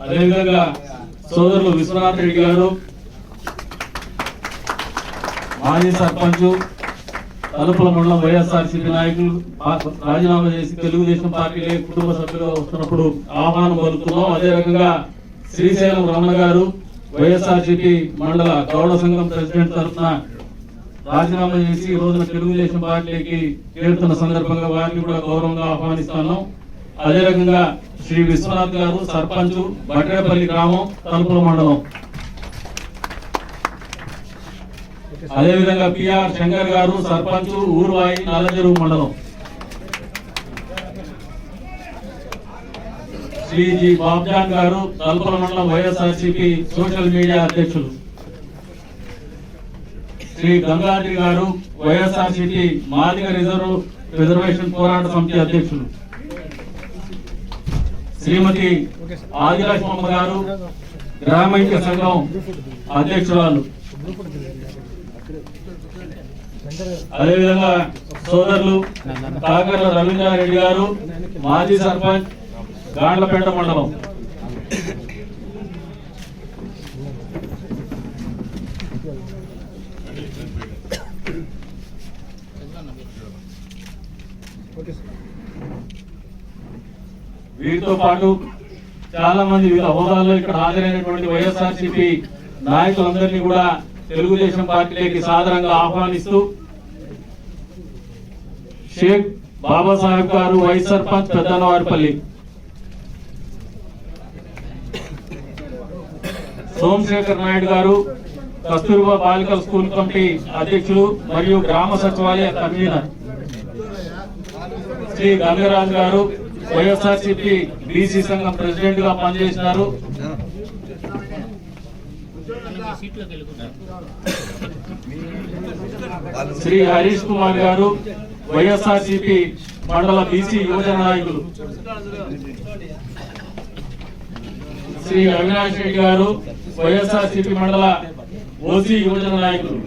అదేవిధంగా సోదరులు విశ్వనాథ్ రెడ్డి గారు మాజీ సర్పంచ్ తలుపుల మండలం వైఎస్ఆర్సీపీ నాయకులు రాజీనామా చేసి తెలుగుదేశం పార్టీలే కుటుంబ సభ్యులుగా వస్తున్నప్పుడు ఆహ్వానం పలుకుతున్నాం. అదే రకంగా శ్రీశైలం రమణ గారు వైఎస్ఆర్సీపీ మండల గౌడ సంఘం ప్రెసిడెంట్ తరఫున రాజీనామా చేసి ఈ రోజున తెలుగుదేశం పార్టీకి చేరుతున్న సందర్భంగా వారిని కూడా గౌరవంగా ఆహ్వానిస్తాను అదే రకంగా శ్రీ విశ్వనాథ్ గారు సర్పంచ్ బట్రేపల్లి గ్రామం తలుపుల మండలం. అదేవిధంగా పిఆర్ శంకర్ గారు సర్పంచ్ ఊరువాయి నల్లచెరువు మండలం. శ్రీ జి బాబ్జాన్ గారు తలుపుల మండలం వైఎస్ఆర్సిపి సోషల్ మీడియా అధ్యక్షులు. శ్రీ గంగాద్రి గారు వైఎస్ఆర్సిపి మాదిగ రిజర్వ్ రిజర్వేషన్ పోరాట సమితి అధ్యక్షులు. శ్రీమతి ఆదిలక్ష్మమ్మ గారు గ్రామైక్య సంఘం అధ్యక్షురాలు. అదేవిధంగా సోదరులు కాకర్ల రవీంద్రారెడ్డి గారు మాజీ సర్పంచ్ గాండ్లపేట మండలం. వీరితో పాటు చాలా మంది వివిధ హోదాల్లో ఇక్కడ హాజరైనటువంటి వైఎస్ఆర్సీపీ నాయకులందరినీ కూడా తెలుగుదేశం పార్టీలోకి సాధారణంగా ఆహ్వానిస్తూ షేక్ బాబాసాహెబ్ గారు వైస్ సర్పంచ్ పెద్దనవారిపల్లి సోమశేఖర్ నాయుడు గారు కస్తూర్బా బాలికల స్కూల్ కమిటీ అధ్యక్షులు మరియు గ్రామ సచివాలయ కన్వీనర్. శ్రీ గంగరాజు గారు వైఎస్ఆర్సీపీ బీసీ సంఘం ప్రెసిడెంట్గా పనిచేసినారు. శ్రీ హరీష్ కుమార్ గారు వైఎస్ఆర్సీపీ మండల బీసీ యువజన నాయకులు. శ్రీ అవినాష్ రెడ్డి గారు వైఎస్ఆర్సిపి మండల ఓసీ యువజన నాయకులు.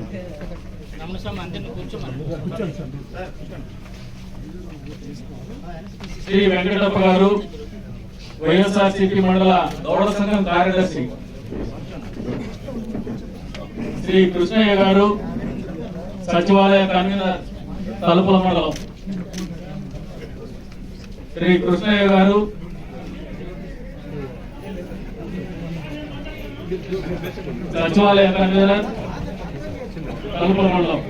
శ్రీ వెంకటప్ప గారు వైఎస్ఆర్సీపీ మండల గౌడ సంఘం కార్యదర్శి. శ్రీ కృష్ణయ్య గారు సచివాలయ కన్వీనర్ తలుపుల మండలం. శ్రీ కృష్ణయ్య గారు సచివాలయ కన్వీనర్ తలుపుల మండలం.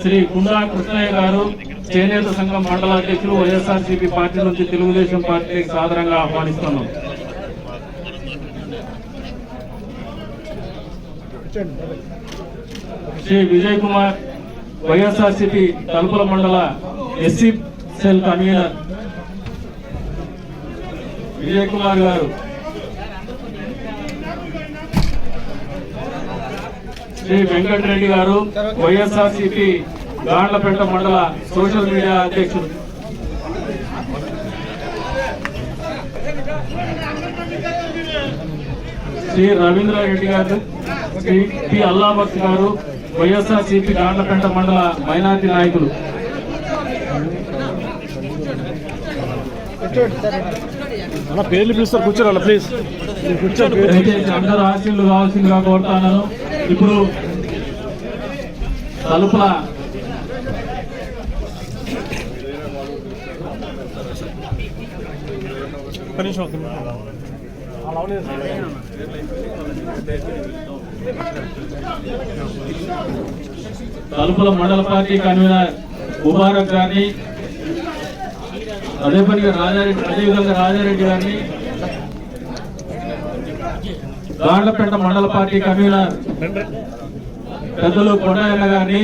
శ్రీ గుండా కృష్ణయ్య గారు చేనేత సంఘం మండల అధ్యక్షులు వైఎస్ఆర్సీపీ పార్టీ నుంచి తెలుగుదేశం పార్టీకి సాదరంగా ఆహ్వానిస్తున్నాం. శ్రీ విజయ్ కుమార్ వైఎస్ఆర్సీపీ తలుపుల మండల SC cell convener. Vijay Kumar garu Shri Venkatareddy గారు వైఎస్ఆర్సీపీ గాండ్లపేట మండల సోషల్ మీడియా అధ్యక్షులు. శ్రీ రవీంద్రారెడ్డి గారు శ్రీ పి అల్లాభక్త్ గారు వైఎస్ఆర్సీపీ గాండ్లపేట మండల మైనార్టీ నాయకులు. పేర్లు పిలుస్తారు కూర్చోరు ప్లీజ్ కూర్చోండి అందరూ ఆశీర్లు కావాల్సిందిగా కోరుతాను ఇప్పుడు తలుపుల తలుపుల మండల పార్టీ కన్వీనర్ ముబారక్ గారిని అదే పనిగా రాజారెడ్డి అదేవిధంగా రాజారెడ్డి గారిని గాండ్లపేట మండల పార్టీ కన్వీనర్ పెద్దలు కొండయ్య గారిని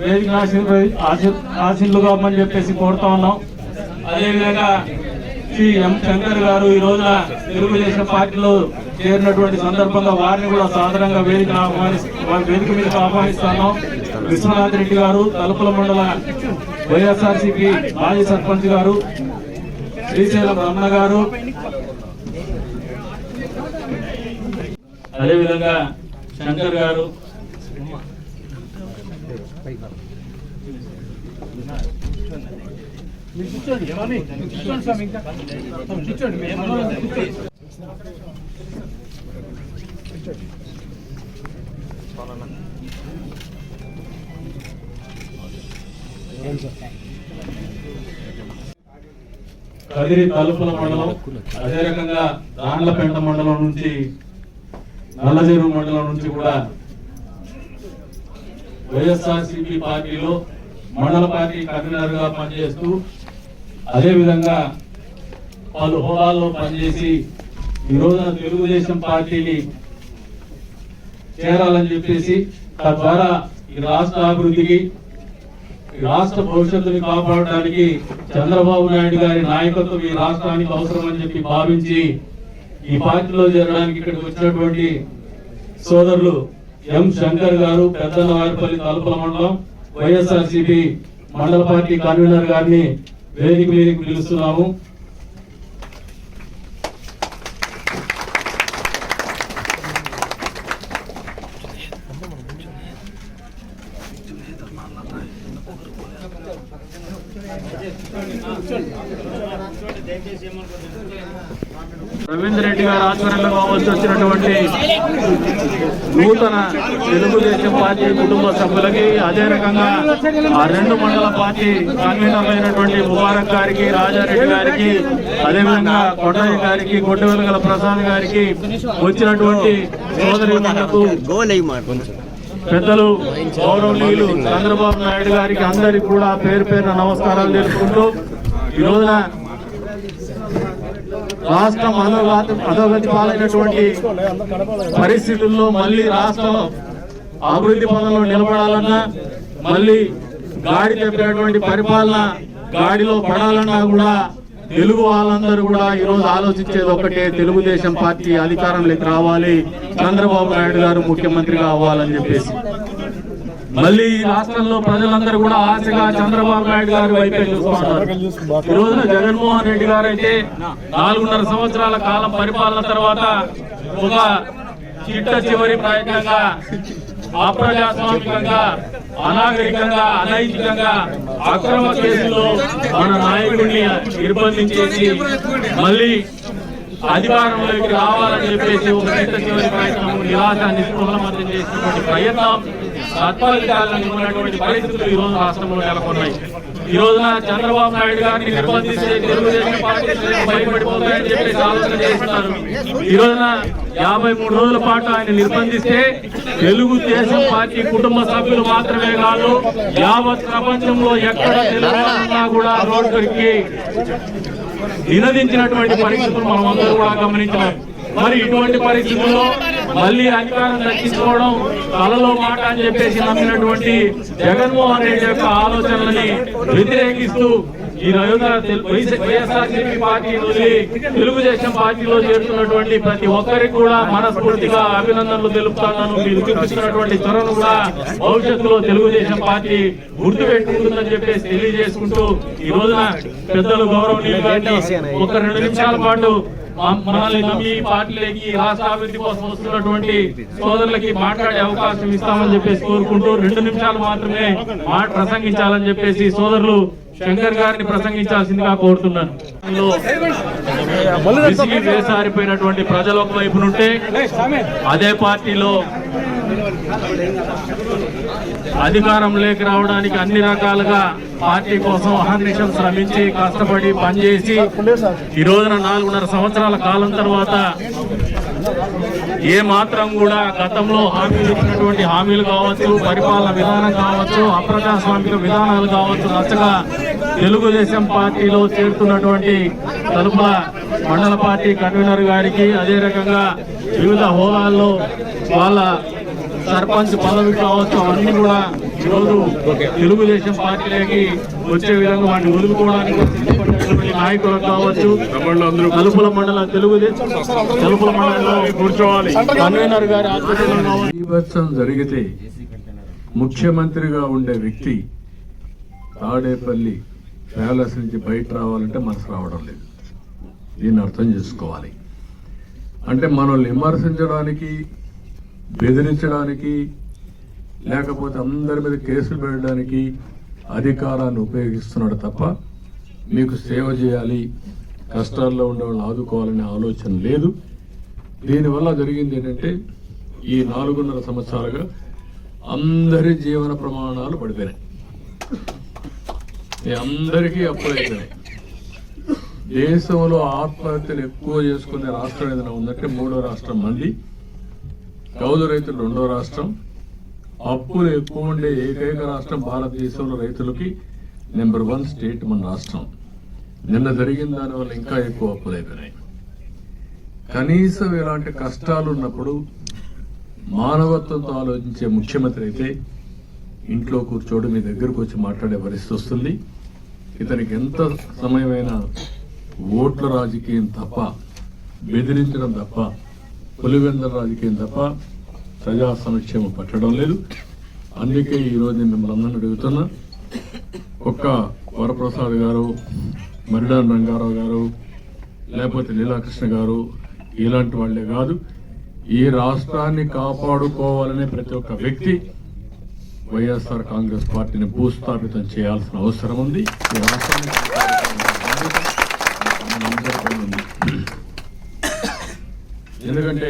వేదిక ఆశీర్వ- ఆశీ- ఆశీర్లుగా అని చెప్పేసి కోరుతా ఉన్నాం. అదేవిధంగా శ్రీ ఎం శంకర్ గారు ఈ రోజున తెలుగుదేశం పార్టీలో చేరినటువంటి సందర్భంగా వారిని కూడా సాధారణంగా వేదిక ఆహ్వానిస్ వేదిక మీదకి ఆహ్వానిస్తున్నాం విశ్వనాథ్ రెడ్డి గారు తలుపుల మండల వైఎస్ఆర్సీపీ మాజీ సర్పంచ్ గారు శ్రీశైలం రమణ గారు అదేవిధంగా శంకర్ గారు. కదిరి తలుపుల మండలం అదే రకంగా దాండ్లపేట మండలం నుంచి నల్లజేరు మండలం నుంచి కూడా వైఎస్ఆర్సిపి పార్టీలో మండల పార్టీ కన్వీనర్గా పనిచేస్తూ అదే విధంగా పలు హోదాల్లో పనిచేసి ఈ రోజున తెలుగుదేశం పార్టీని చేరాలని చెప్పేసి తద్వారా ఈ రాష్ట్ర అభివృద్ధికి ఈ రాష్ట్ర భవిష్యత్తుని కాపాడడానికి చంద్రబాబు నాయుడు గారి నాయకత్వం ఈ రాష్ట్రానికి అవసరమని చెప్పి భావించి ఈ పార్టీలో చేరడానికి ఇక్కడికి వచ్చినటువంటి సోదరులు ఎం శంకర్ గారు పెద్దన్నవారిపల్లి తలుపుల మండలం వైఎస్ఆర్సీపీ మండల పార్టీ కన్వీనర్ గారిని వేదిక మీదకి పిలుస్తున్నాము రవీంద్ర రెడ్డి గారి కావాల్సి వచ్చినటువంటి నూతన తెలుగుదేశం పార్టీ కుటుంబ సభ్యులకి అదే రకంగా ఆ రెండు మండల పార్టీ కన్వీనర్ అయినటువంటి ముబారక్ గారికి రాజారెడ్డి గారికి అదేవిధంగా కొండయ్య గారికి గొడ్డవెలగల ప్రసాద్ గారికి వచ్చినటువంటి సోదరి పెద్దలు గౌరవనీయులు చంద్రబాబు నాయుడు గారికి అందరికి కూడా పేరు పేరున నమస్కారాలు తెలుపుకుంటూ ఈ రోజున రాష్ట్రం అధోగతి అధోగతి పాలైనటువంటి పరిస్థితుల్లో మళ్ళీ రాష్ట్రం అభివృద్ధి పనుల్లో నిలబడాలన్నా మళ్ళీ గాడి తప్పినటువంటి పరిపాలన గాడిలో పడాలన్నా కూడా తెలుగు వాళ్ళందరూ కూడా ఈరోజు ఆలోచించేది ఒకటే తెలుగుదేశం పార్టీ అధికారంలోకి రావాలి చంద్రబాబు నాయుడు గారు ముఖ్యమంత్రిగా అవ్వాలని చెప్పేసి. మళ్ళీ ఈ రాష్ట్రంలో ప్రజలందరూ కూడా ఆశగా చంద్రబాబు నాయుడు గారి వైపే చూస్తున్నారు. ఈ రోజున జగన్మోహన్ రెడ్డి గారు అయితే నాలుగున్నర సంవత్సరాల కాలం పరిపాలన తర్వాత ఒక చిట్ట చివరి ప్రయత్నంగా అప్రజాస్వామికంగా అనాగరికంగా అనైతికంగా అక్రమ కేసులో మన నాయకుడిని నిర్బంధించేసి మళ్ళీ అధికారంలోకి రావాలని చెప్పేసి ఒక చిట్ట చివరి ప్రయత్నం నిరాశ నిస్పృహల చేసినటువంటి ప్రయత్నం సత్ఫలితాలను ఉన్నటువంటి పరిస్థితులు ఈ రోజు రాష్ట్రంలో నెలకొన్నాయి. ఈ రోజున చంద్రబాబు నాయుడు గారిని నిర్బంధిస్తే తెలుగుదేశం పార్టీ శ్రేణులు భయపడిపోతాయని చెప్పేసి ఆలోచన చేస్తున్నారు. ఈ రోజున యాభై మూడు రోజుల పాటు ఆయన నిర్బంధిస్తే తెలుగుదేశం పార్టీ కుటుంబ సభ్యులు మాత్రమే కాదు యావత్ ప్రపంచంలో ఎక్కడ తెలుగున్నా కూడా రోడ్డుకి నినదించినటువంటి పరిస్థితులు మనం అందరూ కూడా గమనించాం మరి ఇటువంటి పరిస్థితుల్లో మళ్ళీ అధికారం దక్కించుకోవడం కలలో మాట అని చెప్పేసి నమ్మినటువంటి జగన్మోహన్ రెడ్డి యొక్క ఆలోచనలని వ్యతిరేకిస్తూ ఈ రోజున వైఎస్ఆర్సీపీ పార్టీ నుండి తెలుగుదేశం పార్టీలో చేరుతున్నటువంటి ప్రతి ఒక్కరికి కూడా మనస్ఫూర్తిగా అభినందనలు తెలుపుతాను మీరు చూపిస్తున్నటువంటి చొరను కూడా భవిష్యత్తులో తెలుగుదేశం పార్టీ గుర్తు పెట్టుకుంటుందని చెప్పేసి తెలియజేసుకుంటూ ఈ రోజున పెద్దలు గౌరవనీయులు ఒక రెండు నిమిషాల పాటు మనల్ని నమ్మి ఈ పార్టీలోకి రాష్ట్ర అభివృద్ధి కోసం వస్తున్నటువంటి సోదరులకి మాట్లాడే అవకాశం ఇస్తామని చెప్పేసి కోరుకుంటూ రెండు నిమిషాలు మాత్రమే మాట ప్రసంగించాలని చెప్పేసి సోదరులు శంకర్ గారిని ప్రసంగించాల్సిందిగా కోరుతున్నాను. విసిగి వేసారిపోయినటువంటి ప్రజలు ఒక వైపు నుంటే అదే పార్టీలో అధికారం లేక రావడానికి అన్ని రకాలుగా పార్టీ కోసం అహర్నిశం శ్రమించి కష్టపడి పనిచేసి ఈ రోజున నాలుగున్నర సంవత్సరాల కాలం తర్వాత ఏ మాత్రం కూడా గతంలో హామీలు ఇచ్చినటువంటి హామీలు కావచ్చు పరిపాలన విధానం కావచ్చు అప్రజాస్వామిక విధానాలు కావచ్చు నచ్చగా తెలుగుదేశం పార్టీలో చేరుతున్నటువంటి తలుపుల మండల పార్టీ కన్వీనర్ గారికి అదే రకంగా వివిధ హోదాల్లో వాళ్ళ సర్పంచ్ పదవి కావచ్చు అవన్నీ కూడా ఈరోజు తెలుగుదేశం పార్టీలోకి వచ్చే విధంగా వాటిని వదులుకోవడానికి నాయకులు కావచ్చు తలుపుల మండల తెలుగుదేశం తలుపుల మండలంలో కూర్చోవాలి. కన్వీనర్ గారి ఆధ్వర్యంలో బీభత్సం జరిగితే ముఖ్యమంత్రిగా ఉండే వ్యక్తి తాడేపల్లి ప్యాలెస్ నుంచి బయట రావాలంటే మనసు రావడం లేదు. దీన్ని అర్థం చేసుకోవాలి. అంటే మనల్ని విమర్శించడానికి బెదిరించడానికి లేకపోతే అందరి మీద కేసులు పెట్టడానికి అధికారాన్ని ఉపయోగిస్తున్నాడు తప్ప మీకు సేవ చేయాలి కష్టాల్లో ఉండే వాళ్ళని ఆదుకోవాలనే ఆలోచన లేదు. దీనివల్ల జరిగింది ఏంటంటే ఈ నాలుగున్నర సంవత్సరాలుగా అందరి జీవన ప్రమాణాలు పడిపోయినాయి. అందరికీ అప్పులు దేశంలో ఆత్మహత్యలు ఎక్కువ చేసుకునే రాష్ట్రం ఏదైనా ఉందంటే మూడో రాష్ట్రం మంది కౌలు రైతులు రెండో రాష్ట్రం. అప్పులు ఎక్కువ ఉండే ఏకైక రాష్ట్రం భారతదేశంలో రైతులకి నెంబర్ వన్ స్టేట్ మన రాష్ట్రం. నిన్న జరిగిన దానివల్ల ఇంకా ఎక్కువ అప్పులు అయిపోయినాయి. కనీసం ఇలాంటి కష్టాలు ఉన్నప్పుడు మానవత్వంతో ఆలోచించే ముఖ్యమంత్రి అయితే ఇంట్లో కూర్చోడు మీ దగ్గరకు వచ్చి మాట్లాడే పరిస్థితి వస్తుంది. ఇతనికి ఎంత సమయమైనా ఓట్ల రాజకీయం తప్ప బెదిరించడం తప్ప పులివెందల రాజకీయం తప్ప ప్రజా సంక్షేమం పట్టడం లేదు. అందుకే ఈరోజు నేను మిమ్మల్ని అందరిని అడుగుతున్నా ఒక్క వరప్రసాద్ గారు మరిడాన్ రంగారావు గారు లేకపోతే లీలాకృష్ణ గారు ఇలాంటి వాళ్ళే కాదు. ఈ రాష్ట్రాన్ని కాపాడుకోవాలనే ప్రతి ఒక్క వ్యక్తి వైఎస్ఆర్ కాంగ్రెస్ పార్టీని భూస్థాపితం చేయాల్సిన అవసరం ఉంది. ఈ రాష్ట్రాన్ని ఎందుకంటే